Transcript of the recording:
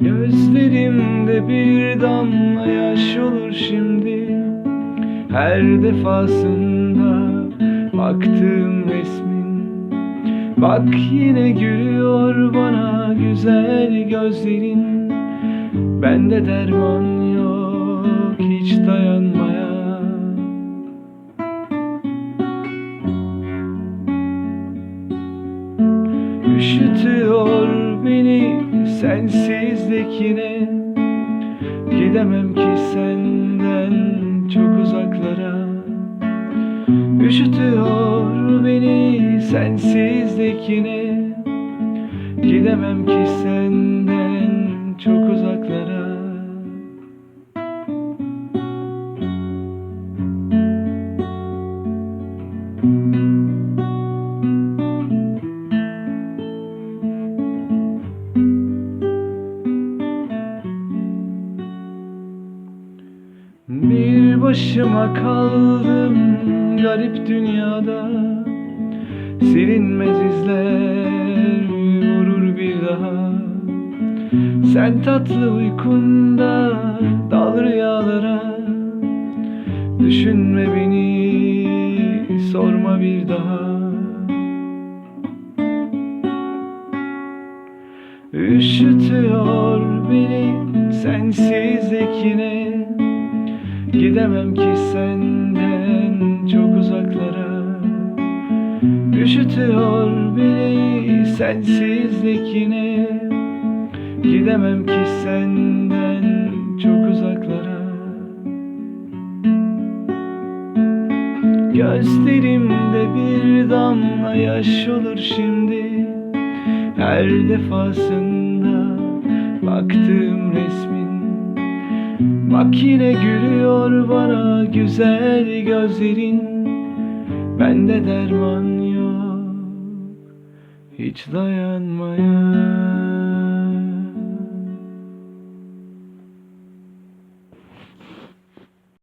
Gözlerimde bir damla yaş olur şimdi. Her defasında baktığım resmin. Bak yine gülüyor bana güzel gözlerin. Bende derman yok hiç dayanmaya. Üşütüyor beni sensizlik yine Gidemem ki senden çok uzaklara. Üşütüyor beni sensizlik yine Gidemem ki senden başıma kaldım garip dünyada. Silinmez izler vurur bir daha. Sen tatlı uykunda dal rüyalara. Düşünme beni sorma bir daha. Üşütüyor beni sensizlik yine Gidemem ki senden çok uzaklara. Üşütüyor beni sensizlik yine. Gidemem ki senden çok uzaklara. Gözlerimde bir damla yaş olur şimdi. Her defasında baktığım resmin Bak yine gülüyor bana güzel gözlerin. Bende derman yok hiç dayanmaya